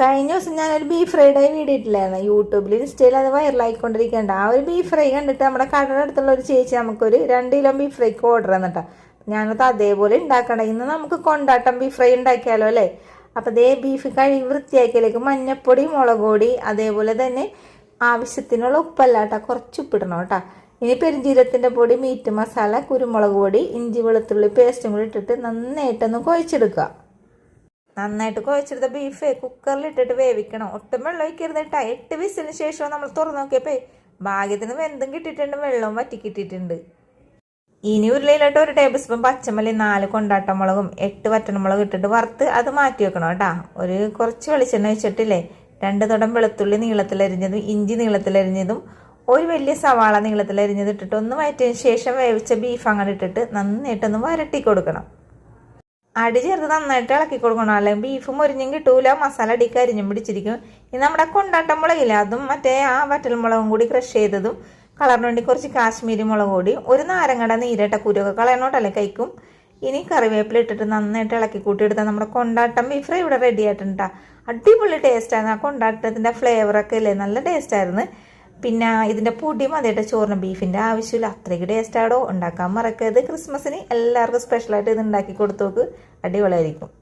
കഴിഞ്ഞ ദിവസം ഞാനൊരു ബീഫ് ഫ്രൈഡ് വീഡിയോ ഇട്ടില്ലായിരുന്നു യൂട്യൂബിൽ ഇൻസ്റ്റയിൽ അത് വൈറലായിക്കൊണ്ടിരിക്കേണ്ട. ആ ഒരു ബീഫ് ഫ്രൈ കണ്ടിട്ട് നമ്മുടെ കടയുടെ അടുത്തുള്ള ഒരു ചേച്ചി നമുക്കൊരു രണ്ട് കിലോ ബീഫ് ഫ്രൈക്ക് ഓർഡർ തന്നിട്ടാ. ഞാനത് അതേപോലെ ഉണ്ടാക്കണം. ഇന്ന് നമുക്ക് കൊണ്ടാട്ടം ബീഫ് ഫ്രൈ ഉണ്ടാക്കിയാലോ അല്ലേ? അപ്പോൾ ദേ ബീഫ് കഴുകി വൃത്തിയാക്കിയാലേക്ക് മഞ്ഞപ്പൊടി മുളക് പൊടി അതേപോലെ തന്നെ ആവശ്യത്തിനുള്ള ഉപ്പല്ല കേട്ടോ കുറച്ച് ഉപ്പിടണം കേട്ടോ. ഇനി പെരുംജീരത്തിന്റെ പൊടി മീറ്റ് മസാല കുരുമുളക് പൊടി ഇഞ്ചി വെളുത്തുള്ളി പേസ്റ്റും കൂടി ഇട്ടിട്ട് നന്നായിട്ടൊന്ന് കുഴച്ചെടുക്കുക. നന്നായിട്ട് കുഴച്ചെടുത്ത ബീഫ് കുക്കറിൽ ഇട്ടിട്ട് വേവിക്കണം. ഒട്ടും വെള്ളം ഒഴിക്കരുത് കേട്ടോ. എട്ട് വിസിലിന് ശേഷം നമ്മൾ തുറന്നു നോക്കിയപ്പോൾ ഭാഗ്യത്തിന് വെന്തും കിട്ടിയിട്ടുണ്ട്. വെള്ളവും വറ്റി കിട്ടിയിട്ടുണ്ട്. ഇനി ഉരുളയിലോട്ട് ഒരു ടേബിൾ സ്പൂൺ പച്ചമല്ലി നാല് കൊണ്ടാട്ടമുളകും എട്ട് വറ്റണമുളക് ഇട്ടിട്ട് വറുത്ത് അത് മാറ്റി വെക്കണം കേട്ടോ. ഒരു കുറച്ച് വെളിച്ചെണ്ണ വെച്ചിട്ടില്ലേ രണ്ട് തുടം വെളുത്തുള്ളി നീളത്തിലരിഞ്ഞതും ഇഞ്ചി നീളത്തിലരിഞ്ഞതും ഒരു വലിയ സവാള നീളത്തിലരിഞ്ഞത് ഇട്ടിട്ട് ഒന്ന് വയറ്റിയതിന് ശേഷം വേവിച്ച ബീഫ് അങ്ങനെ ഇട്ടിട്ട് നന്നായിട്ടൊന്ന് വരട്ടി കൊടുക്കണം. അടി ചേർത്ത് നന്നായിട്ട് ഇളക്കി കൊടുക്കണം. അല്ലെങ്കിൽ ബീഫ് മുരിഞ്ഞും കിട്ടൂല. മസാല അടിക്ക് അരിഞ്ഞും പിടിച്ചിരിക്കും. ഇനി നമ്മുടെ കൊണ്ടാട്ടം മുളകില്ല അതും മറ്റേ ആ വറ്റൽ മുളകും കൂടി ക്രഷ് ചെയ്തതും കളറിന് വേണ്ടി കുറച്ച് കാശ്മീരി മുളക് കൂടി ഒരു നാരങ്ങയുടെ നീരട്ട കുരുവൊക്കെ കളയണോട്ടല്ലേ കഴിക്കും. ഇനി കറിവേപ്പില ഇട്ടിട്ട് നന്നായിട്ട് ഇളക്കി കൂട്ടിയെടുത്താൽ നമ്മുടെ കൊണ്ടാട്ടം ബീഫ് ഫ്രൈ ഇവിടെ റെഡി ആയിട്ടുണ്ട് അടിപൊളി ടേസ്റ്റായിരുന്നു ആ കൊണ്ടാട്ടത്തിന്റെ ഫ്ലേവറൊക്കെ ഇല്ലേ നല്ല ടേസ്റ്റായിരുന്നു പിന്നെ ഇതിന്റെ പൊടി മതിയായിട്ട് ചോറിന് ബീഫിന്റെ ആവശ്യമില്ല. അത്രയ്ക്ക് ടേസ്റ്റാടോ ഉണ്ടാക്കാൻ മറക്കരുത്. ക്രിസ്മസിന് എല്ലാവർക്കും സ്പെഷ്യലായിട്ട് ഇത് ഉണ്ടാക്കി കൊടുത്തു നോക്ക് അടിപൊളിയായിരിക്കും.